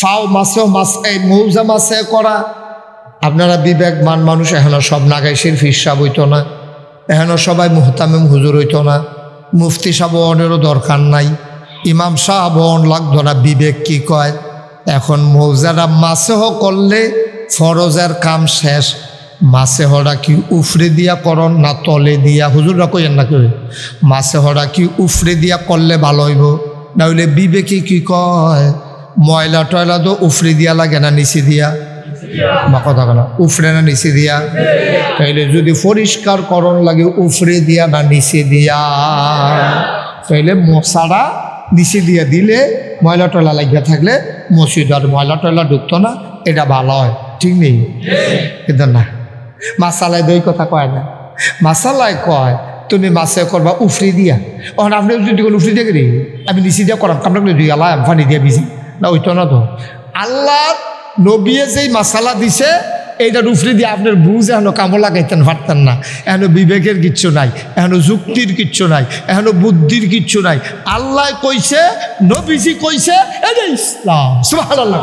ফাও মাছ এই মৌজা মাছে করা। আপনারা বিবেকমান মানুষ, এখনও সব নাগাইশির ফিসাব হইতো না। এখনও সবাই মুহতামিম হুজুর হইতো না। মুফতি সাবনের দরকার নাই। ইমাম সাহাবন লাগতো না, বিবেক কি কয়? এখন মৌজারা মাছেহ করলে ফরজের কাম শেষ। মাছে হরা কি উফরে দিয়া করন না তলে দিয়া? হুজুররা কইেন না কেউ মাছে হরা কি উফরে দিয়া করলে ভালো হইব? না হইলে বিবেকে কি কয়? ময়লা টয়লা তো উফরে দিয়া লাগে না, নিচে দিয়া। বা কথা কেন উফরে না নিচে দিয়া? তাইলে যদি পরিষ্কার করণ লাগে, উফরে দিয়া না নিচে দিয়া। তাইলে মশারা নিচে দিয়া দিলে ময়লা টয়লা লাগিয়া থাকলে মসজিদ আর ময়লা টয়লা ঢুকতো না, এটা ভালো হয়। ঠিক নেই? কিন্তু না। মাসালায় দই কথা কয় না। মাসালায় কয়, তুমি মাছে করবা উফরি দিয়া। ওখানে আপনি যদি উফরি দিয়ে করি, আমি নিচে দিয়া করাম কামড়া দুই আলা পানি দিয়া বিজি না ওইতো না তো। আল্লাহ নবিয়ে যেই মাসালা দিছে এইটা উফরি দিয়ে আপনার বুঝ এখনও কামো লাগাইতেন পারতেন না। এখনও বিবেকের কিচ্ছু নাই, এখনও যুক্তির কিচ্ছু নাই, এখনও বুদ্ধির কিচ্ছু নাই। আল্লাহ কইছে, নবীজি কইছে, এটা ইসলাম। সুবাহ আল্লাহ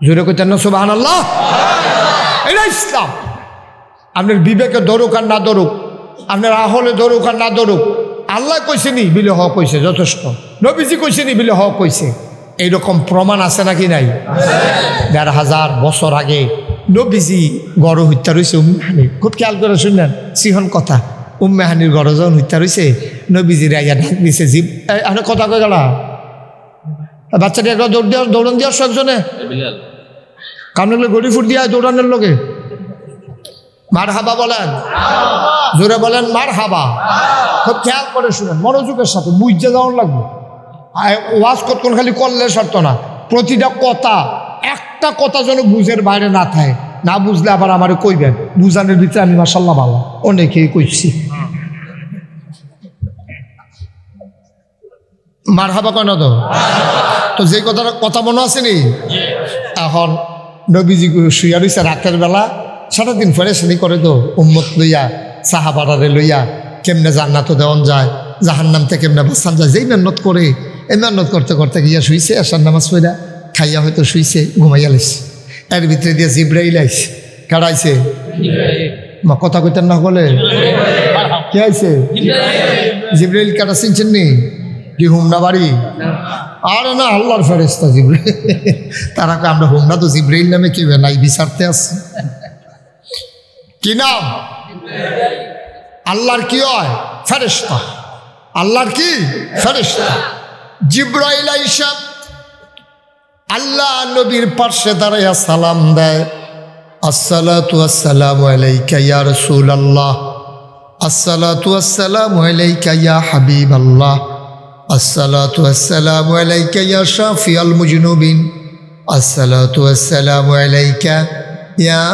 জোরে কইতেন না সুবাহ আল্লাহ এটা ইসলাম। আপনার বিবেকে ধরুক আর না ধরুক, আপনার আহলে ধরুক আর না ধরুক, আল্লাহ কইছে নি, বিলে হক কইছে যথেষ্ট। নবীজি কইছে নি বিলে, হক কইছে এইরকম প্রমাণ আছে নাকি নাই? দেড় হাজার বছর আগে নবীজি গড় হত্যা রয়েছে উম্মেহানি খুব খেয়াল করে শুনলেন, সিহন কথা। উম্মেহানির গড় যখন হত্যা রয়েছে, নবীজি রাইয়া ডাক দিছে, জীব আপনি কথা কয়ে গেলা? বাচ্চাটি একটা দৌড় দেওয়ার দৌড়ন দেওয়ার একজনে। কামলে গড়ি ফুট দিয়া দৌড়ানোর লোকে মার হাবা বলেন। জোরে বলেন মার হাবা খুব খেয়াল করে শুনেন, মনোযোগের সাথে, বুঝতে যাওয়ার লাগবে। আর ওয়াজ কতক্ষণ খালি করলে সরত না। প্রতিটা কথা, একটা কথা যেন বুঝের বাইরে না থাকে। না বুঝলে আবার আমার কইবেন, বুঝানোর ভিতরে আমি মাসাল্লাহ ভালো। অনেকেই কইছি। মার হাবা কয় না তো? তো যে কথাটা, কথা মনে আছে নি? এখন নবীজি শুয়া রইছে রাতের বেলা সারা সারাদিন ফেরেশানি করে তো, উম্মত লইয়া, সাহাবারারে লইয়া, কেমনে জান্নাত দেওয়ান যায়, জাহান্নাম থেকে কেমনে বাসান যায়, যেই মেহনত করে এই মেহনত করতে করতে গিয়া শুইছে, আসার নামাজ পড়া, খাইয়া হয়তো শুইছে, ঘুমাইয়া লাইছে। এর ভিতরে দিয়ে জিব্রাইল আইছে। কাড়াইছে মা, কথা কইতেন না বলে? কে আইছে? জিব্রাইল কাটা চিনছেন নি? কি হুমনা বাড়ি? আর না, আল্লাহর ফেরেস্তা জিব্রাইল। তারা আমরা হুমনা তো জিব্রাইল নামে কি নাই, বিচারতে আছে কি নাম? আল্লাহর কি হয়? ফেরেস্তা আল্লাহর কি? ফেরেস্তা জিব্রাইল আইসা আল্লাহ নবীর পার্শ্বে দাঁড়াইয়া সালাম দেয়, আসসালাতু আসসালামু আলাইকা ইয়া রাসূলুল্লাহ। আসসালাতু আসসালামু আলাইকা ইয়া হাবিবাল্লাহ। আসসালাতু আসসালামু আলাইকা ইয়া শাফিয়াল মুজনুবিন। আসসালাতু আসসালামু আলাইকা ইয়া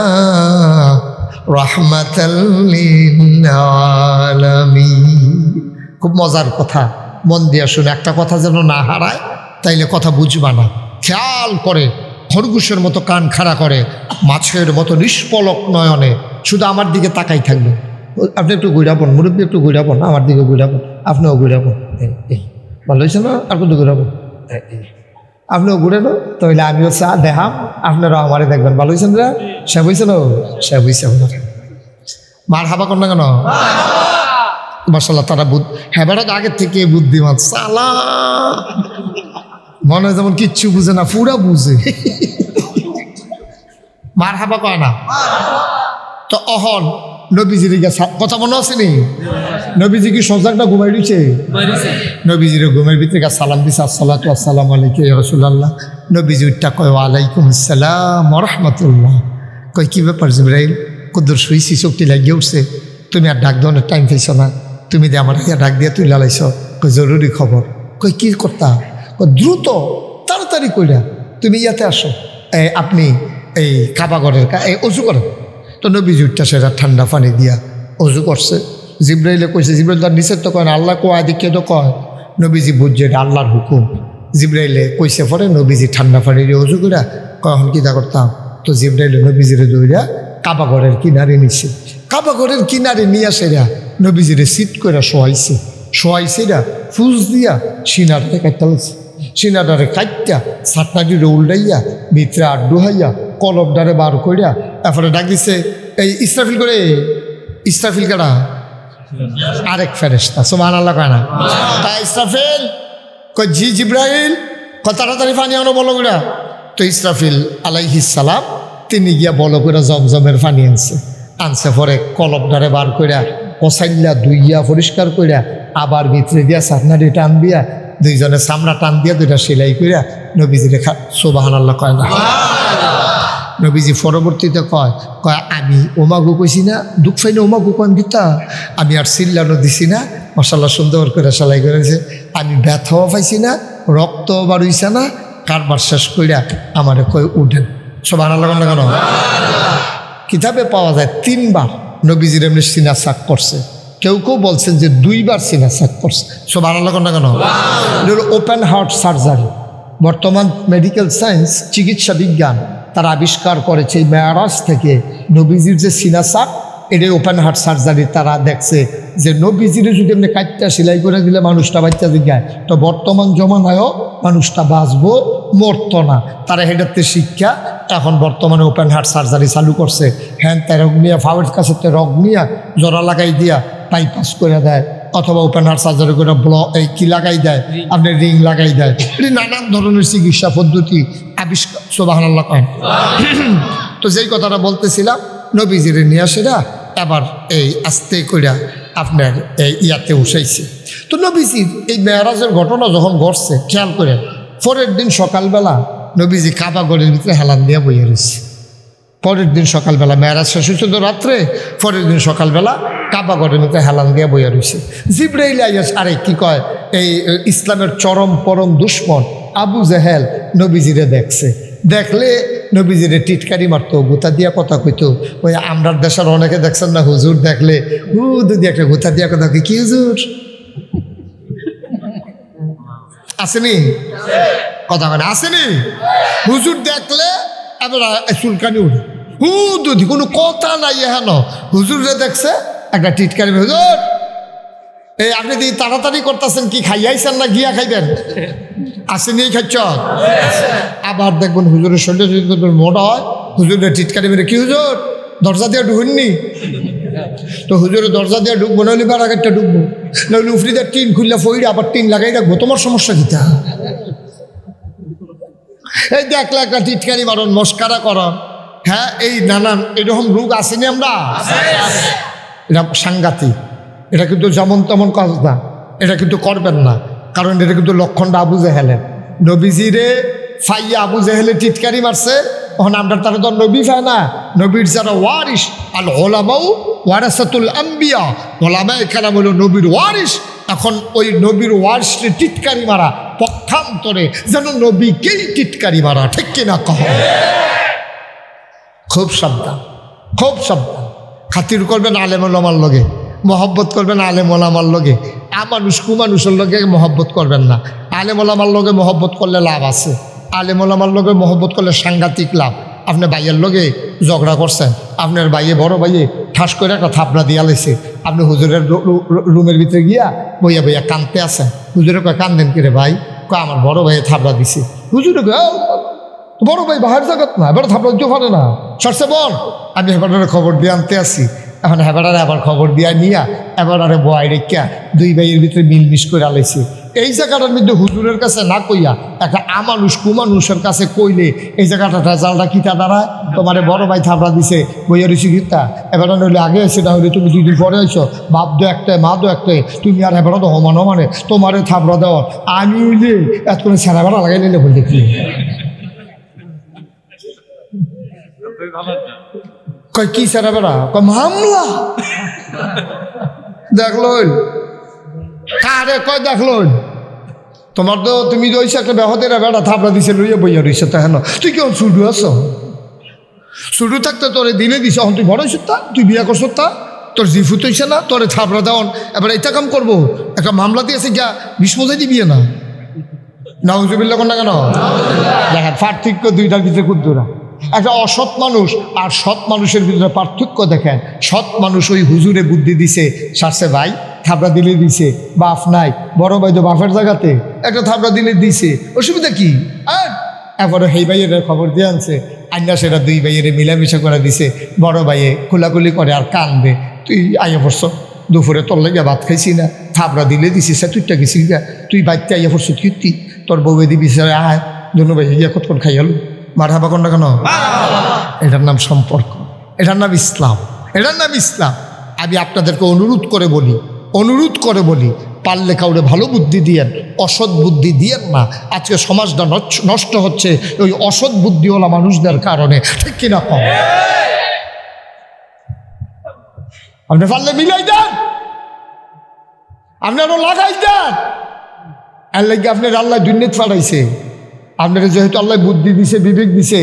রাহমাতাল আলামিন। খুব মজার কথা। মন দিয়ে শুনে একটা কথা যেন না হারায় তাইলে কথা বুঝবা না। খেয়াল করে খরগোশের মতো কান খাড়া করে মাছের মতো নিষ্পলক নয়নে শুধু আমার দিকে তাকাই থাকবে। আপনি একটু ঘুরাবন মুরব্বী একটু ঘুরাবন আমার দিকে ঘুরাবন আপনিও এই। ভালো হয়েছে না? আর কিন্তু ঘুরাবো। আপনিও ঘুরে নো তাহলে আমিও চা দেখাম আপনারাও আমারে দেখবেন। ভালো হয়েছেন রে সে হয়েছে না? সে হয়েছে। আপনার মার হাবা কর না কেন? মাসাল্লাহ তারা বুধ হ্যাঁ বেড়া আগের থেকে বুদ্ধিমান। সালা! মনে হয় যেমন কিচ্ছু বুঝে না, পুরা বুঝে। মার হাবা কয় না? তো অহন, নবীজির কথা মনে আছে নি? নবীজি কি সজাগটা ঘুমাই দিচ্ছে নবীজির ঘুমের ভিতরে গিয়া সালাম দিছে, আসসালাতু আসসালামু আলাইকুম রাসূলুল্লাহ। নবীজি উঠটা কয় ওয়ালাইকুম আসসালাম রাহমাতুল্লাহ। কই কি ব্যাপার জিব্রাইল? কুদ্দুর শুইছি, চোখটি লাগিয়ে উঠছে। তুমি আর ডাক দেওয়ার টাইম পাইছ না। তুমি দিয়ে আমার ইয়া ডাক দিয়ে তুই লালাইছ কই জরুরি খবর কই কি করতা দ্রুত তাড়াতাড়ি কইরা, তুমি ইয়াতে আসো। এই আপনি এই কাবাগরের কা, এই অজু করেন। তো নবীজি উঠটা সেটা ঠান্ডা পানি দিয়া, অজু করছে। জিব্রাইলে কইছে, জিব্রাইল তার নিষেধ তো কয় আল্লাহ কয় আদিকে তো কয়। নবীজি বুঝছে, এটা আল্লাহর হুকুম। জিব্রাইলে কইছে পরে, নবীজি ঠান্ডা পানি দিয়ে অজু কইরা কখন কিতা করতাম? তো জিব্রাইলে নবীজিরে দৌড়া কাবাগরের কিনারে নিছে। কাবাগরের কিনারে নিয়ে সেরা নবীজিরে সিট করে শোয়াইছে। শোয়াইছে রা ফুস দিয়া সিনার থেকে কাটতে সিনাডারে কাইটা সাতনাটি উল্টাইয়া, ভিতরে আড্ডু হাইয়া কলবডারে বার কইরা এরপরে ডাক দিছে এই ইস্তাফিল করে ইস্তাফিল কারা? আরেক ফেরেস্তা সোমান আল্লাহ কয় না। তা ইস্তাফিল জি জিব্রাহিল তাড়াতাড়ি পানি আনো বলো করে তো ইসরাফিল আলাইহিস সালাম, তিনি গিয়া বলো করে জমজমের পানি আনছে। আনছে পরে কলবডারে বার কইরা কসাইল্লা দুইয়া পরিষ্কার কইরা, আবার ভিতরে দিয়া সাতনাটি টান দিয়া, দুইজনে সামনা টান দিয়া দুইটা সেলাই কইরা নবীজিরে খা সোবাহান আল্লাহ কয় না। নবীজি পরবর্তীতে কয় কয়, আমি ওমাগু কইছি না, দুঃখ পাইনি ওমাগু কন দিতা আমি আর চিল্লানো দিছি না। মশাল্লা সুন্দর করে সেলাই করেছে। আমি ব্যথাও পাইছি না রক্ত বাড়ইছে না। কারবার শেষ কইরা আমারে কয়, উঠেন। সব আনা লাগান কেন? কিতাবে পাওয়া যায় তিনবার। নবীজির এমনি সিনা সাক করছে। কেউ কেউ বলছেন যে দুইবার সিনা সাক করছে। সব লাগান না কেন? ওপেন হার্ট সার্জারি বর্তমান মেডিকেল সায়েন্স চিকিৎসা বিজ্ঞান তারা আবিষ্কার করেছে এই মেয়ারাজ থেকে নবীজির যে সিনাসাক এটাই ওপেন হার্ট সার্জারি তারা দেখছে যে নবীজিরে যদি এমনি কাটটা সেলাই করে দিলে মানুষটা বাচ্চা দিঘায় তো বর্তমান জমানায়ও মানুষটা বাঁচবো মরতো না। তারা হেডাতে শিক্ষা এখন বর্তমানে ওপেন হার্ট সার্জারি চালু করছে। হ্যাঁ তাই রগ নিয়ে ফাওয়ের কাছে তো রগ নিয়ে জোড়া লাগাই দিয়া বাইপাস করে দেয় অথবা ওপেন হার্ট সার্জারি করে ব্ল এই কি লাগাই দেয়? আপনি রিং লাগাই দেয়। এটি নানান ধরনের চিকিৎসা পদ্ধতি আবিষ্কার সোবাহান আল্লাহ কয়। তো যেই কথাটা বলতেছিলাম নবীজিরে নিয়ে আসেরা এবার এই আস্তে কইরা আপনার এই ইয়াতে উঠাইছে। তো নবীজির এই মেয়ারাজের ঘটনা যখন ঘটছে খেয়াল করে পরের দিন সকালবেলা নবীজি কাবা গড়ের ভিতরে হেলান দিয়া বইয়া রয়েছে পরের দিন সকালবেলা মেয়ারাজ শেষ হয়েছে তো রাত্রে, পরের দিন সকালবেলা কাবা গড়ের মধ্যে হেলান দিয়ে বইয়া রয়েছে জিব্রাইল আইয়াস, আরে কি কয়, এই ইসলামের চরম পরম দুশ্মন আবু জেহেল নবীজিরে দেখছে। দেখলে নবীজিরে টিটকারি মারতো, গুতা দিয়া কথা কইতো। ওই আমরার দেশের অনেকে দেখছেন না, হুজুর দেখলে হু যদি একটা গুতা দিয়া কথা কি হুজুর? আসেনি? কথা মানে আসেনি? হুজুর দেখলে, এবার চুলকানি উঠে। হু যদি কোনো কথা নাই হেন হুজুরে দেখছে, একটা টিটকারি হুজুর এই আপনি দি তাড়াতাড়ি করতেছেন, কি খাইয়াইছেন না গিয়া খাইবেন? আসেনি খাচ্ছ আবার দেখবেন হুজুরের শরীরে যদি মোটা হয়, হুজুরের টিটকারি মেরে কি হুজুর, দরজা দিয়ে ঢুকেননি? তো হুজুরের দরজা দিয়ে ঢুকবো, নইলে বারাগারটা ঢুকবো। নইলে উফরিদের টিন খুললে, ফইরে আবার টিন লাগাই রাখব, তোমার সমস্যা কিতা এই দেখলে একটা টিটকারি মারণ, মস্কারা করন। হ্যাঁ এই নানান, এরকম রোগ আসেনি আমরা? এটা সাংঘাতিক। এটা কিন্তু যেমন তেমন কাজ না, এটা কিন্তু করবেন না, কারণ এটা কিন্তু লক্ষণটা আবু জেহেলের। নবীজিরে ফাইয়া আবু জেহেলে টিটকারি মারছে তখন আমরা তারা তো নবী ফায় না। নবীর যারা ওয়ারিস আল ওলামাউ ওয়ারাসাতুল আম্বিয়া। ওলামা এখানে হলো নবীর ওয়ারিস এখন ওই নবীর ওয়ারিসে টিটকারি মারা পক্ষান্তরে যেন নবীকেই টিটকারি মারা, ঠিক কিনা কহ? খুব সাবধান খুব সাবধান। খাতির করবেন আলেমুলামার লগে, মহব্বত করবেন আলেমুলামার লগে। আমানুষ কুমানুষের লগে মহব্বত করবেন না। আলেমুলামার লগে মহব্বত করলে লাভ আছে। আলেমুলামার লগে মহব্বত করলে সাংঘাতিক লাভ। আপনি ভাইয়ের লগে ঝগড়া করছেন, আপনার ভাইয়ে, বড় ভাইয়ে ঠাস করে একটা থাপড়া দিয়া লাইছে আপনি হুজুরের রুমের ভিতরে গিয়া বইয়া বইয়া কানতে আছেন। হুজুরে কয়, কান্দেন কিরে ভাই? কয়, আমার বড় ভাইয়ে থাপড়া দিছে। হুজুরে বড় ভাই বাহার জায়গাত না, এবার থাপড়া পারে না। সরষে বল, আমি হেবারের খবর দিয়ে আনতে আসি এখন হেবারারে আবার খবর দিয়া নিয়া এবার আরে বয় রেখা দুই ভাইয়ের ভিতরে মিলমিশ করে আলাইছে। এই জায়গাটার মধ্যে হুজুরের কাছে না কইয়া একটা আমানুষ কুমানুষের কাছে কইলে এই জায়গাটা রেজাল্টটা কিতা দাঁড়ায়? তোমারে বড় ভাই থাপড়া দিছে বইয়া রয়েছে কিতা এবার নইলে আগে এসে না হইলে তুমি দুই দিন পরে আইছো। বাপ দো একটা, মা দো একটাই তুমি আর এবার তো হমান মানে তোমারে থাপড়া দেওয়ার। আমি হইলে এত করে ছেঁড়া বেড়া লাগাই নিলে বলে দেখলি কয়, কি সেরা বেড়া? কয়, মামলা। দেখলইন কারে কয় দেখলইন তোমার তো তুমি তো একটা বেহতের বেড়া, থাপড়া দিছে, লইয়া বইয়া রইছে তা হেন। তুই কেমন ছুটু আছো? ছুটু থাকতে তোরে দিনে দিছে, এখন তুই বড় হইছ তা? তুই বিয়া করছ তা? তোর জিফু তৈছে না? তোরে থাপড়া দেওয়ান। এবার এটা কাম করব? একটা মামলা দিয়েছে গিয়া বিষ মজাই দিবি না? নাউজুবিল্লা কোন না কেন? দেখেন, পার্থক্য দুইটার ভিতরে কুদ্দুরা একটা অসৎ মানুষ আর সৎ মানুষের ভিতরে পার্থক্য দেখেন। সৎ মানুষ ওই হুজুরে বুদ্ধি দিছে, সারছে ভাই। থাবড়া দিলে দিছে বাপ নাই। বড় ভাই তো বাপের জায়গাতে, একটা থাবড়া দিলে দিছে। অসুবিধা কি? আর? এরপরে সেই ভাইয়ের খবর দিয়ে আনছে আন্না সেটা দুই ভাইয়ের মিলামিশা করে দিছে। বড় ভাইয়ে খোলাখুলি করে আর কান্দে। তুই আইয়া পড়ছ, দুপুরে তোর লাগে ভাত খাইছি না। থাবড়া দিলে দিছি, সে তুইটা গেছি তুই বাড়িতে আইয়া পড়ছ কীর্তি তোর বউয়ে দিবি আয়। দুনু ভাই ইয়া কতক্ষণ খাইয়ালু? মার হাবা কন্যা কেন? এটার নাম সম্পর্ক। এটার নাম ইসলাম। এটার নাম ইসলাম। আমি আপনাদেরকে অনুরোধ করে বলি অনুরোধ করে বলি, পারলে কাউরে ভালো বুদ্ধি দিয়েন, অসৎ বুদ্ধি দিয়েন না। আজকে সমাজটা নষ্ট হচ্ছে, ওই অসৎ বুদ্ধিওয়ালা মানুষদের কারণে। ঠিক কিনা? কম আপনি পারলে মিলাই দেন। আপনারও লাগাই দেন। আর লাগে আপনার আল্লাহ দুর্নীত ফাটাইছে আপনার যেহেতু আল্লাহ বুদ্ধি দিছে, বিবেক দিছে,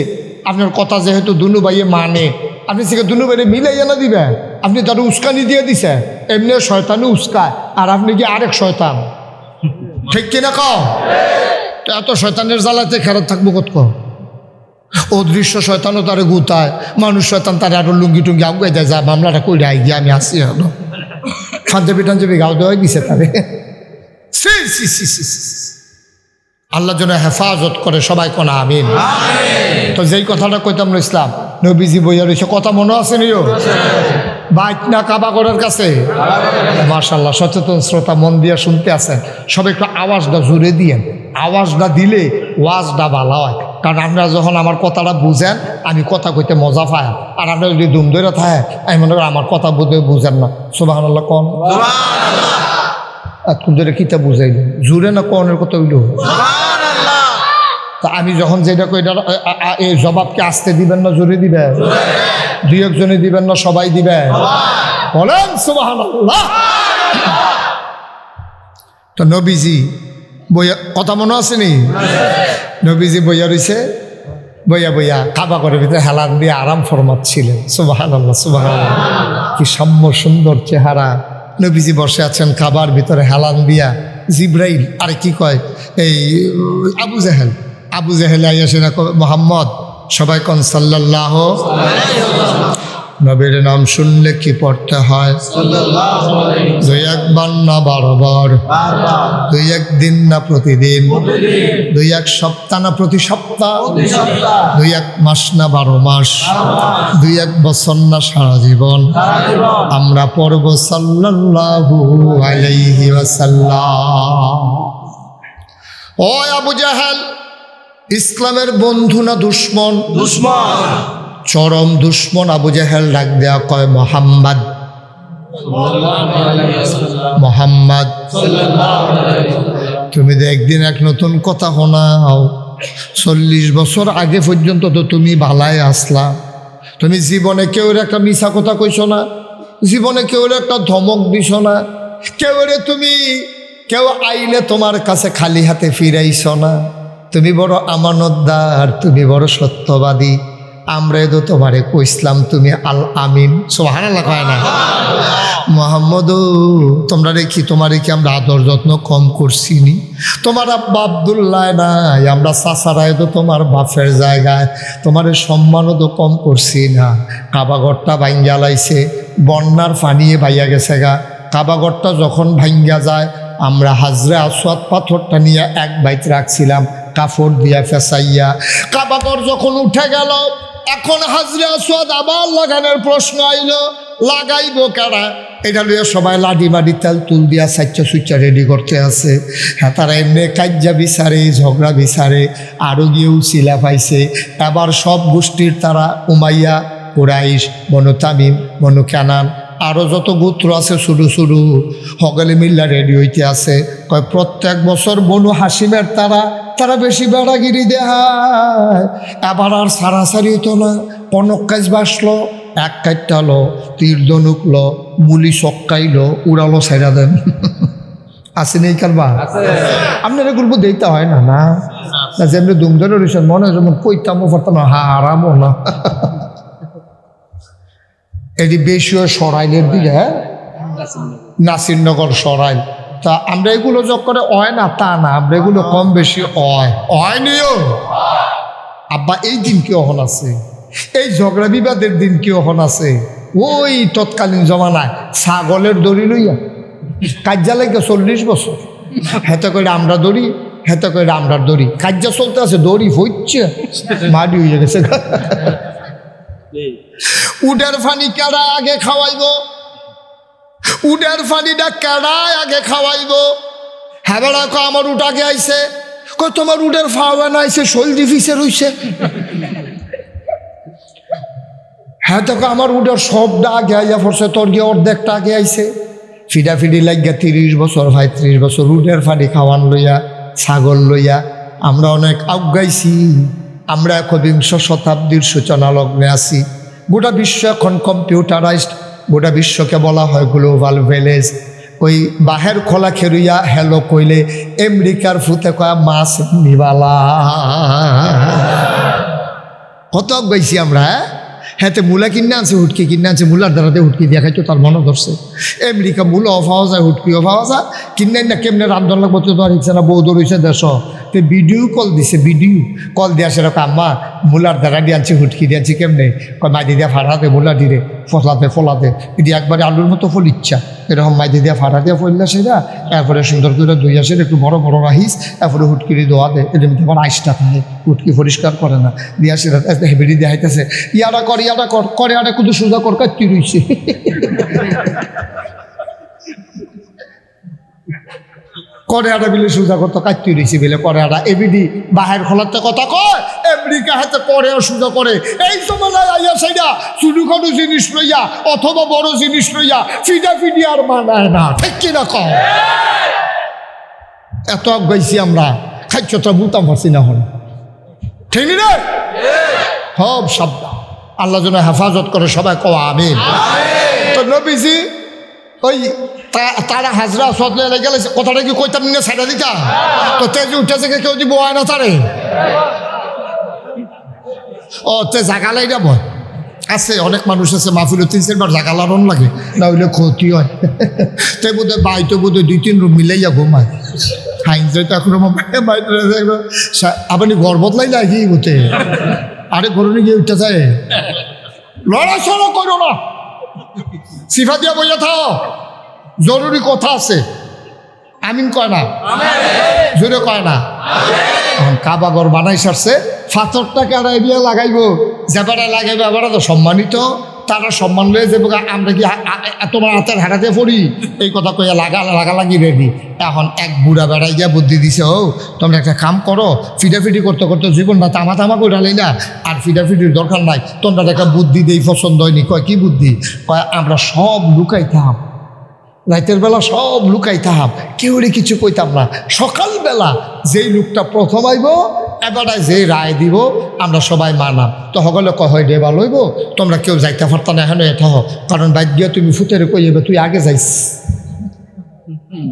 আপনার কথা যেহেতু দুনু ভাইয়ে মানে আপনি সেখানে দুনু ভাইয়ে মিলাই জানা দিবেন। আপনি তার উস্কানি দিয়ে দিছে এমনি শয়তানি উস্কায় আর আপনি কি আরেক শয়তান? ঠিক কিনা কও? এত শয়তানের জ্বালাতে খেরাত থাকব কত কম অদৃশ্য শয়তানও তারে গুতায় মানুষ শয়তান তারে আরও লুঙ্গি টুঙ্গি আগুয়ে দেয় যা মামলাটা কইরে আই গিয়ে আমি আসি হলো পাঞ্জাবি টাঞ্জাবি গাও দেওয়াই দিছে তারে। আল্লাহ যেন হেফাজত করে সবাই কোনা আমিন। তো যেই কথাটা কইতাম ইসলাম নবীজি বইয়া রয়েছে কথা মনে আছে নিও? বাইক না কাবা করার কাছে? মার্শাল্লাহ সচেতন শ্রোতা মন দিয়ে শুনতে আছেন। সব একটু আওয়াজটা জুড়ে দিয়েন। আওয়াজটা দিলে ওয়াজটা ভালো হয়। কারণ আপনারা যখন আমার কথাটা বুঝেন আমি কথা কইতে মজা পাই আর আপনারা যদি দুম ধরে থাকে আমি মনে করি আমার কথা বোধ বুঝেন না। সুবাহ কম এতক্ষণ ধরে কিতা বুঝাইল জুড়ে না কনের কথা হইল? তা আমি যখন যেটা কই, এটা আ- আ- এই জবাবকে আসতে দিবেন না জোরে দিবেন? দুই একজনে দিবেন না, সবাই দিবেন? বলেন, সুবহানাল্লাহ। তো নবীজি বইয়া, কথা মনে আছে নি? নবীজি বইয়া রইছে, বইয়া বইয়া কাবা করে ভিতরে হেলান দিয়ে আরাম ফরমাচ্ছিলেন। সুবাহান আল্লাহ কি সাম্য সুন্দর চেহারা। নবীজি বসে আছেন কাবার ভিতরে হেলান দিয়া। জিব্রাইল, আরে কি কয়? এই, আবু জাহেল। আবু জাহেল আইয়াসে না মোহাম্মদ, সবাই কন সাল্লাল্লাহ নবীর নাম শুনলে কি পড়তে হয়? দুই একবার না বারবার? দুই একদিন না প্রতিদিন? দুই এক সপ্তাহ না প্রতি সপ্তাহ? দুই এক মাস না বারো মাস? দুই এক বছর না সারা জীবন? আমরা পড়ব সাল্লাল্লাহু আলাইহি ওয়াসাল্লাম। ও আবু জাহেল ইসলামের বন্ধু না দুশ্মন? দুশ্মন। চরম দুশ্মন আবু জাহেল ডাক দেয়া কয় মোহাম্মদ। মোহাম্মদ। তুমি তো একদিন এক নতুন কথা শোনাও। চল্লিশ বছর আগে পর্যন্ত তো তুমি ভালাই আসলা। তুমি জীবনে কেউ একটা মিছা কথা কইছো না? জীবনে কেউ একটা ধমক দিছ না? কেউ তুমি কেউ আইলে তোমার কাছে খালি হাতে ফিরাইছ না? তুমি বড় আমানতদার, তুমি বড় সত্যবাদী। আমরা তো তোমারে কইসলাম, তুমি আল আমিন সোহানাল্লাহ কয় না? মোহাম্মদ, তোমরা রেখি তোমার কি আমরা আদর যত্ন কম করছি নি? তোমার আব্বা আবদুল্লাহ নাই, আমরা চাচারায় তো তোমার বাপের জায়গায়, তোমার সম্মানও তো কম করছি না। কাবাগরটা ভাঙ্গা লাইছে, বন্যার পানিয়ে ভাইয়া গেছে গা। কাবাগরটা যখন ভাঙ্গা যায়, আমরা হাজরে আসওয়াদ পাথরটা নিয়ে এক বাইত রাখছিলাম। কাপড় দিয়া ফেসাইয়া কাবাগর যখন উঠে গেল, এখন হাজরে আসওয়াদ আবার লাগানোর প্রশ্ন আইল, লাগাইব কারা? এটা লইয়া সবাই লাডি বাড়ি তেল তুল দিয়া সাচ্চা সুচ্চা রেডি করতে আছে। হ্যাঁ তারা এমনি কাজ্যা বিচারে, ঝগড়া বিচারে আরও গিয়েও শিলা পাইছে। এবার সব গোষ্ঠীর তারা Umayya, Quraysh Banu Tamim Banu Canaan আরও যত গোত্র আছে শুরু শুরু সকলে মিল্লা রেডি হইতে আছে। কয় প্রত্যেক বছর বনু হাসিমের তারা তারা বেশি বেড়াগিরি দেহায় এবার আর সারাসারি হতো না। কনক কাজ বাসলো এক কাটটালো তীর দনুকলো মুলি চক্কাইলো উড়ালো সাইরা দেন। আছে নেই কারবা আপনার এগুলো দিতে হয় না না? না যেমনি রয়েছেন মনে হয় যেমন কইতামও পারতাম না হা আরামও না। এটি বেশিও সরাইলের দিকে হ্যাঁ? নাসিরনগর সরাইল। তা আমরা এগুলো যোগ করে অয় না, তা না, আমরা এগুলো কম বেশি অয়। অয় নিও। আব্বা, এই দিন কি অহন আছে? এই ঝগড়া বিবাদের দিন কি অহন আছে? ওই তৎকালীন জমানায় ছাগলের দড়ি লইয়া কার্যালয়কে চল্লিশ বছর। হেতে করে আমরা দড়ি, হেতে করে আমরার দড়ি। কাজ্যা চলতে আছে, দড়ি হচ্ছে মাটি হয়ে গেছে। উডের ফানি কারা আগে খাওয়াইব? উডের ফানিটা কারা আগে খাওয়াইব? হ্যাঁ কো আমার উট আগে আইছে? কো তোমার উডের ফাওয়া না আইছে সলদি ফিসে রইছে। হ্যাঁ তো আমার উডের সবটা আগে আইয়া পড়ছে, তোর গিয়ে অর্ধেকটা আগে আইছে। ফিডা ফিডি লাগিয়া তিরিশ বছর ভাই ত্রিশ বছর উডের ফানি খাওয়ান লইয়া, ছাগল লইয়া, আমরা অনেক আউগাইছি। আমরা একবিংশ শতাব্দীর সূচনা লগ্নে আছি। গোটা বিশ্ব এখন কম্পিউটারাইজড, গোটা বিশ্বকে বলা হয় গ্লোবাল ভিলেজ। ওই বাহের খোলা খেরুইয়া হেলো কইলে আমেরিকার ফুতে কয়া, মাছ নিবালা। কত গাইছি আমরা হ্যাঁ? মূলা কিনে আনছে, হুটকি কিনে আনছে, মূলার দ্বারাতে হুটকি দিয়া খাইতো, তার মনে ধরছে। আমেরিকা মূলা পাওয়া যায় হুটকিও পাওয়া যায় কিনে না, কেমনে রান্ধন লাগবো, তো আর না বৌদ রয়েছে দেশ। তো ভিডিও কল দিছে, ভিডিও। কল দিয়া সেরকম আম্মা, মূলার দ্বারা দিয়ে আনছি, হুটকি দিয়ে আনছি কেমনে? মাইদি দিয়া ফাড়াতে মূলা দিরে ফলাতে ফলাতে। এটি একবারে আলুর মতো ফল ইচ্ছা। এরকম মাইদি দিয়া ফাড়া দিয়া ফললা সেটা এরপরে সুন্দর করে ধুই আসে, একটু বড় বড় রাহিস তারপরে হুটকিরি দোয়া দে এরকম তোমার আইসটা থাকে, হুটকি পরিষ্কার করে না। দিয়া সেটা হেবিডি দেখাইতেছে ইয়ারা কর ইয়ারা কর, করে আরে কুদু সোজা কর কাটতি রইছে করে আটা বিলে সোজা করতো কাটতি রইছে বিলে করে আটা এবিডি বাহের খোলাতে কথা কয়, আমেরিকা হাতে করে সোজা করে। এই সময় আইয়া সাইডা ছোটো খাটো জিনিস লইয়া অথবা বড় জিনিস লইয়া ফিডা ফিডি আর মানায় না, ঠিক কিনা কম এত গাইছি আমরা খাদ্যটা বুলতাম পারছি না হন। ঠিক নি সব শব্দ আল্লাহ যেন হেফাজত করে সবাই কওয়া আমিন। তো নবীজি ওই তারা হাজরা সদলে লেগে গেলে কথাটা কি কইতাম না সাইডা দিতা? তো তেজি উঠেছে কে কেউ দিব না তারে? ও, তে জাগালাই যাব আছে, অনেক মানুষ আছে, মাহফিল তিন, চারবার জাগা লারণ লাগে, না হইলে ক্ষতি হয়। তে বোধহয় বাইতে বোধহয় দুই, তিন রুম মিলাইয়া ঘুমায়। হাইন্সে তো এখন আপনি ঘর বদলাই কি হতে আরে ঘরে গিয়ে উঠতে চায় লড়াচড়া করো না। সিফা দিয়া বইয়া থাও। জরুরি কথা আছে। আমিন কয় না? জোরে কয় না? এখন কাবা ঘর বানাই সারছে ফাতরটাকে আর এবিয়া লাগাইব। যেবারা লাগাইবে এবারা তো সম্মানিত। তারা সম্মান লয়ে যাব আমরা কি তোমার হাতের হারাতে পড়ি? এই কথা কইয়া লাগা লাগা লাগি রেডি। এখন এক বুড়া বেড়াই গিয়া বুদ্ধি দিছে ও তোমরা একটা কাম করো ফিডাফিডি করতে করতে জীবনটা তামা তামা করে ডালাই না। আর ফিডাফিডির দরকার নাই। তোমরা একটা বুদ্ধি দেই পছন্দ হয়নি। কয় কি বুদ্ধি? কয় আমরা সব লুকাইতাম। রাতের বেলা সব লুকাইতাম, কেউ কিছু কইতাম না। সকালবেলা যেই লোকটা প্রথম আইব, এবারে যে রায় দিব, আমরা সবাই মানাম। তো সকলে কয়, হয় রে লইব তোমরা কেউ যাইতে পারতাম না, এখন এটা হোক কারণ বাদ গিয়ে তুমি ফুতের কইবে তুই আগে যাইস।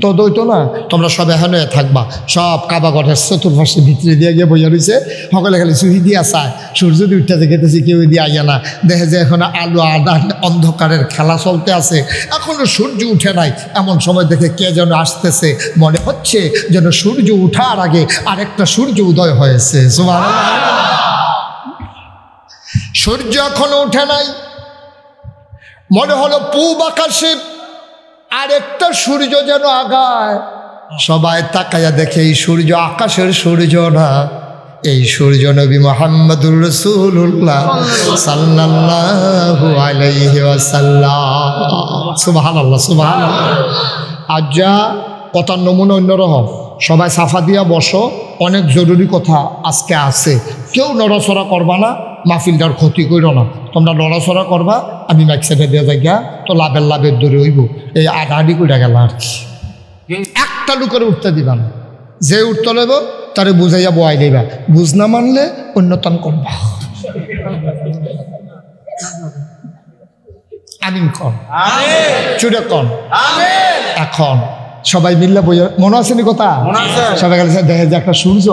তো দইতো না, তোমরা সব এখানে থাকবা। সব কাবা ঘরের চতুর্পাশে ভিতরে দিয়ে গিয়ে বইয়া রয়েছে সকলে খালি চুহি দিয়া চায়। সূর্য যদি উঠতে দেখেতেছি কেউ দিয়ে আইয়া না। দেখে যে এখন আলু আদা অন্ধকারের খেলা চলতে আছে। এখনও সূর্য উঠে নাই। এমন সময় দেখে কে যেন আসতেছে। মনে হচ্ছে যেন সূর্য উঠার আগে আরেকটা সূর্য উদয় হয়েছে। সূর্য এখনও উঠে নাই। মনে হলো পূব আকাশে আরেকটা সূর্য যেন আগায়। সবাই তাকাইয়া দেখে, এই সূর্য আকাশের সূর্য না। এই সূর্য নবী মোহাম্মদুর রসুল্লাহ সাল্লাল্লাহু আলাইহি ওয়াসাল্লাম। সুবহানাল্লাহ আজ যা কথার নমুনা অন্যরকম সবাই সাফা দিয়া বসো, অনেক জরুরি কথা আজকে আছে। কেউ নড়াচড়া করবা না, মাহফিলটার ক্ষতি করো না। তোমরা নড়াচড়া করবা আমি ম্যাক্সেটে দিয়ে যাই গিয়া তো লাভের লাভের দূরে হইব। এই আড়াআড়ি করে গেল আর কি। একটা লুকের উঠতে দিবা না। যে উঠতে লেব তারে বুঝাইয়া বয়াই দিবা বুঝ না মানলে অন্যতম করবা। আমিন কন চুড়ে কন এখন সবাই মিললে বইয়া মনে আছে নি কথা? সবাই গেলে দেখে যে একটা সূর্য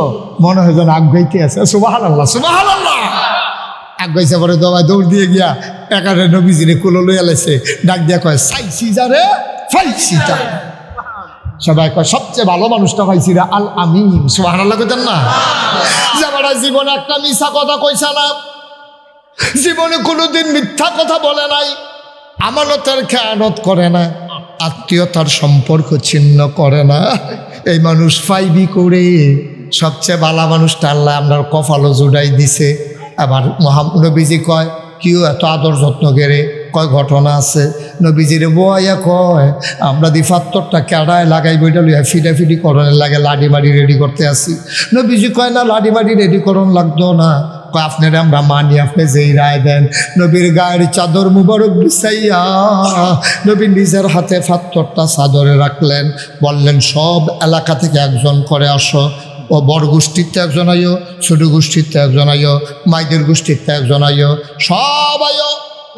মনে হয় যেন আগাইতে আছে। সুবাহান আল্লাহ সুবাহান আল্লাহ আগাইছে পরে দবাই দৌড় দিয়ে গিয়া একারে নবীজিরে কুলো লইয়া লাইছে ডাক দিয়া কয় সাইছি যারে ফাইছি যা সবাই কয়, সবচেয়ে ভালো মানুষটা পাইছি রে আল আমিন। সুবাহান আল্লাহ কইতেন না? যাবারা জীবনে একটা মিশা কথা কইছা না জীবনে কোনোদিন মিথ্যা কথা বলে নাই। আমানতের খেয়ানত করে না, আত্মীয়তার সম্পর্ক ছিন্ন করে না। এই মানুষ ফাইবি করে। সবচেয়ে ভালো মানুষটা আল্লাহ আপনার কপালও জুড়াই দিছে। আবার মহানবীজি কয়, কিও এত আদর যত্ন গেরে কয় ঘটনা আছে? নবীজিরে বোয়াইয়া কয়, আমরা দি ফাত্তরটা কেড়ায় লাগাই বইটা লইয়া ফিটি করণের লাগে লাডি মাডি রেডি করতে আসি। নবীজি কয়, না, লাডি মাডি রেডি করণ লাগতো না। কয়, আপনার আমরা মানি, আপনি যেই রায় দেন। নবীর গায়ের চাদর মুবারক বিছাইয়া নবী নিজের হাতে ফাত্তরটা চাদরে রাখলেন। বললেন, সব এলাকা থেকে একজন করে আসো। ও বড় গোষ্ঠীতে একজন আইও ছোট গোষ্ঠীতে একজন আইও মাইদের গোষ্ঠীতে একজন আইও সব আইও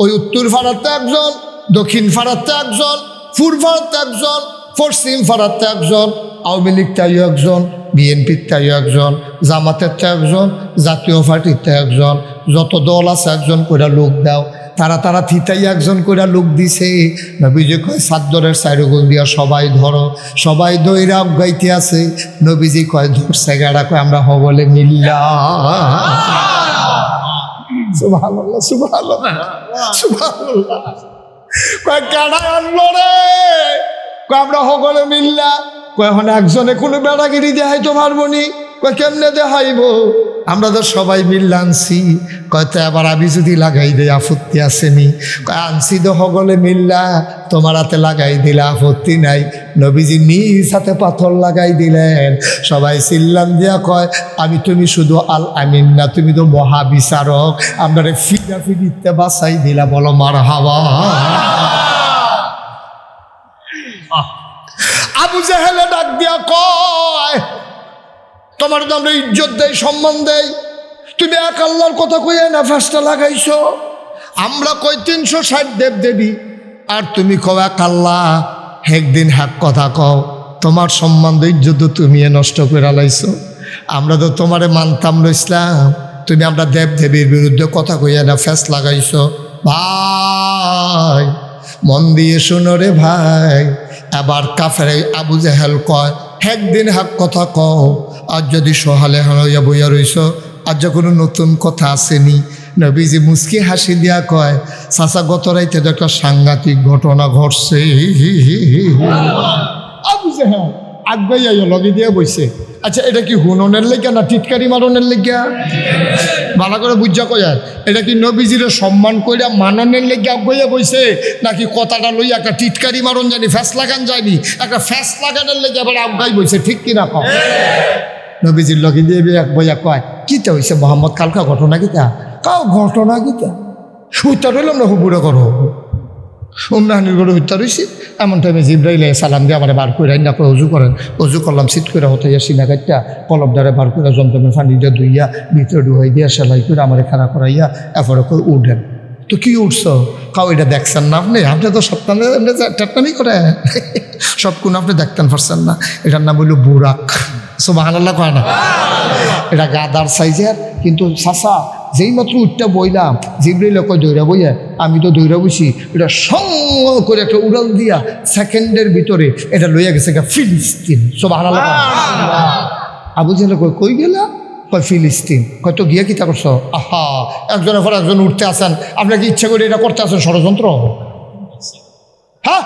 ওই উত্তর ফাড়াতে একজন, দক্ষিণ ফাড়াতে একজন, পূর্ব ফাড়াতে একজন, পশ্চিম ফাড়াতে একজন, আওয়ামী লীগতে আইও একজন বিএনপিতে আইও একজন, জামাতের একজন, জাতীয় পার্টিতে একজন, যত দল আছে একজন করে লোক দাও। তারা তারা থিতাই একজন করে লোক দিছে। নবীজি কয় সাদ্দরের সাইডগুল দিয়া সবাই ধরো, সবাই দইরা গাইতে আছে। নবীজি কয়, ধরছে গাড়া। কয়, আমরা হবলে মিল্লা। আনলো আমরা হগলে মিল্লা। কয়, এখন একজনে কোনো বেড়াগিরি দেখাইতে পারব নি। কেমনে দেখাইব? আমরা তো সবাই মিল্লা আনছি। কয়তো আবার আমি যদি লাগাই দেই, আপত্তি আসেনি কয়, আনছি তো হগলে মিল্লা, তোমার হাতে লাগাই দিলে আপত্তি নাই। নবীজি নিজ হাতে পাথর লাগাই দিলেন। সবাই চিল্লান দিয়া কয়, আমি তুমি শুধু আল আমিন না, তুমি তো মহাবিচারক। আমরা ফিরা ফিরিতে বাসাই দিলা, বলো মার হাওয়া আবু জাহেলে ডাক দিয়া কয় তোমার তো আমরা ইজ্জত দেই, সম্মান দেই। তুমি এক আল্লাহর কথা কইয়া না ফাঁসটা লাগাইছো। আমরা কই তিনশো ষাট দেব দেবী আর তুমি কও এক আল্লাহ, একদিন হ্যাক কথা কও, তোমার সম্মান তো ইজ্জত তো তুমি নষ্ট করে লাইছো। আমরা তো তোমারে মানতাম ইসলাম, তুমি আমরা দেব দেবীর বিরুদ্ধে কথা কইয়া না ফ্যাস লাগাইছো। ভাই, মন দিয়ে শুনো রে ভাই, এবার কাফের আবু জেহেল কয় একদিন হাক কথা কও আর যদি সহালে হারাইয়া বইয়া রইছ আর যে কোনো নতুন কথা আসেনি। নবীজি মুসকি হাসি দিয়া কয় চাচা গত রাইতে একটা সাংঘাতিক ঘটনা ঘটছে। আবু জেহেল আগবাই আইও লগে দিয়ে বইছে আচ্ছা এটা কি হুননের লেগা না টিটকারি মারনের লেগা ভালো করে বুঝা কয়ার এটা কি নবীজিরে সম্মান কইরা মাননের লেগে আগাইয়া বইছে নাকি কথাটা লইয়া একটা টিটকারি মারন জানি ফ্যাস লাগান যায়নি একটা ফ্যাস লাগানোর লেগে আবার আগাই বইছে ঠিক কিনা কম নবীজির লগে দিয়ে এক বইয়া কয়, কিতা হইছে মোহাম্মদ, কালকা ঘটনা কিতা? কাও, ঘটনা কিতা? উত্তর হইলাম না হুবুড়ে করো উমরাহানির গরু হত্যা রয়েছে এমন টাইমে জিব্রাইলে সালাম দিয়ে আমার বার করে না করে অজু করেন, অজু করলাম, সিট করে হতে ইয়া সিনা কাটটা কলম দ্বারা বার করে জমজমে পানি দিয়ে ধুইয়া, ভিতরে ডুহাই দিয়া সেলাই করে আমার খাড়া করাইয়া, এরপরে করে উঠেন। তো কি উঠছো? কাউ এটা দেখছেন না আপনি? আপনি তো সপ্তাহে এমনি টাটনামি করে। সব কোন আপনি দেখতেন পারছেন না। এটার নাম হইল বুরাক। সো বাহানাল্লাহ কয় না? এটা গাদার সাইজের কিন্তু সাসা যেই মাত্র উঠটা বইলাম জিবরিল কয় দৈরা বইয়া আমি তো দৈরা বইছি এটা সঙ্গ করে একটা উড়াল দিয়া সেকেন্ডের ভিতরে এটা লইয়া গেছে ফিলিস্তিন। সব হারালা আবু জেলে কই কই গেলা? কয় ফিলিস্তিন। কয় তো গিয়া কিতা করছ? আহা একজনের পর একজন উঠতে আসেন আপনাকে ইচ্ছা করে এটা করতে আসেন ষড়যন্ত্র? হ্যাঁ?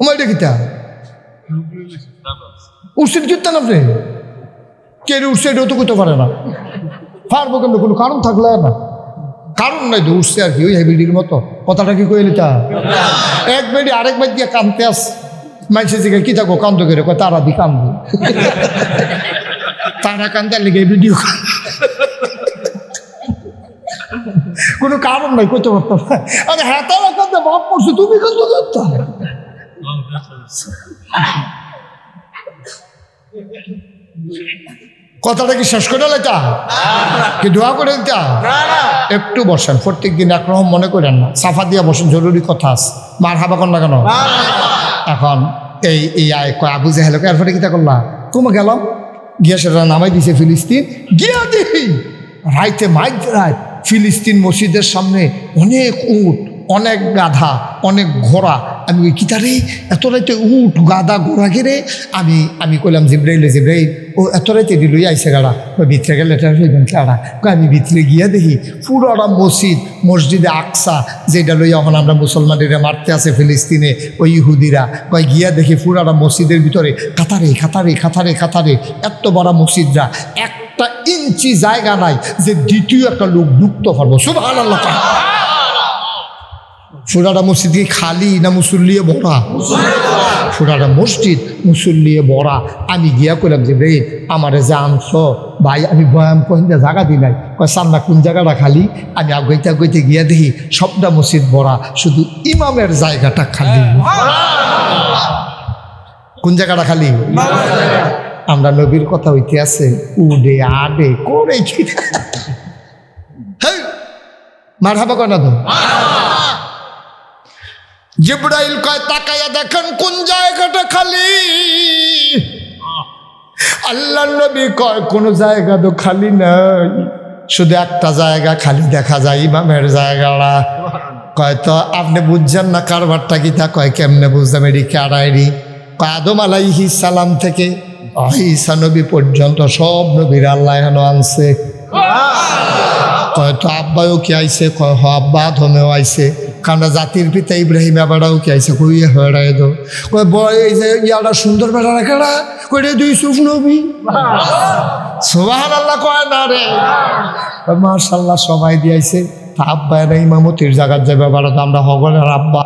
ওমাই এটা কিতা উঠছেন কীর্তন আপনি? কে রে উঠছে, এটাও তো করতে পারে না। পারব কিন্তু কোনো কারণ থাকলে না। কারণ নাই তো, উঠছে আর কি, ওই হেবিডির মতো। কথাটা কি কইলি তা? এক বেডি, আরেক বেড দিয়ে কানতে আস। মাইসে থেকে কি থাকো, কান্দ করে, কয় তারা দি কান্দ। তারা কান্দার লেগে ভিডিও কোনো কারণ নাই, কইতে পারতাম না। আরে হ্যাঁ তারা কান্দে বাপ পড়ছে তুমি কান্দ করতাম কথাটা কি শেষ করে লেতা কি দোয়া করে দিতা একটু বসেন প্রত্যেক দিন একরকম মনে করেন না। সাফা দিয়া বসেন জরুরি কথা আছে। মার হাবা কর না কেন? এখন এই এই আয় কয় আবু জাহেলকে এরপরে কিতা করলা? তুমি গেলাম গিয়া সেটা নামাই দিছে ফিলিস্তিন। গিয়া দেখি রাইতে মাইক রায় ফিলিস্তিন মসজিদের সামনে অনেক উট অনেক গাধা, অনেক ঘোড়া। আমি ওই কিতারে এত রাইতে উঠ গাদা ঘোড়া ঘেরে আমি আমি কইলাম, জিব্রাইলে জিব্রাইল, ও এত রাইতে দিলই আইসে গাড়া। ভিতরে গেলে এটা হইবেন কাড়া আমি ভিতরে গিয়া দেখি পুরোটা মসজিদ, মসজিদে আকসা যেটা লইয়া এখন আমরা মুসলমানেরা মারতে আছে ফিলিস্তিনে, ওই ইহুদিরা। কয় গিয়া দেখি পুরাটা মসজিদের ভিতরে, কাতারে কাতারে কাতারে কাতারে, এত বড় মসজিদরা, একটা ইঞ্চি জায়গা নাই যে দ্বিতীয় একটা লোক ঢুকতে পারব সুভান আল্লাহ ফুরাটা মসজিদ কি খালি না মুসল্লিয়ে ভরা? ফুরাটা মসজিদ মুসল্লিয়ে ভরা। আমি গিয়া কইলাম যে, রে, আমারে যে আনছ ভাই, আমি বয়াম কহিন্দা জায়গা দি নাই। কয় সান্না কোন জায়গাটা খালি? আমি আগাইতে আগাইতে গিয়া দেখি সবটা মসজিদ ভরা, শুধু ইমামের জায়গাটা খালি। কোন জায়গাটা খালি? আমরা নবীর কথা হইতে আছে, উডে, আডে, করে কি মার হাবা কয় না তো? জিব্রাইল কয় তাকাইয়া দেখেন কোন জায়গাটা খালি? আল্লাহ নবী কয়, কোন জায়গা তো খালি নাই। শুধু একটা জায়গা খালি দেখা যায়, ইমামের জায়গাটা। কয় তো, আপনি বুঝছেন না কারবারটা কি? তা কয়, কেমনে বুঝলাম, এটি কারাইরি কয়, আদম আলাইহি সালাম থেকে ঈসা নবী পর্যন্ত সব নবীর আল্লাহ আনছে। কয়, তো আব্বাও কি আইসে কয় আব্বা ধমেও আইছে। কারণ জাতির পিতা ইব্রাহিম আবারাও কি আইছে? কই হড়াই দো। কয়, বয়, এই যে ইয়াটা সুন্দর বেড়া রাখাটা কই রে দুই সুফ নবী। সোহান আল্লাহ কয়, না রে। মার্শাল্লাহ সবাই দিয়াইছে তা আব্বা এরা ইমামতির জায়গার যাবে বাড়াতে আমরা হগলের আব্বা।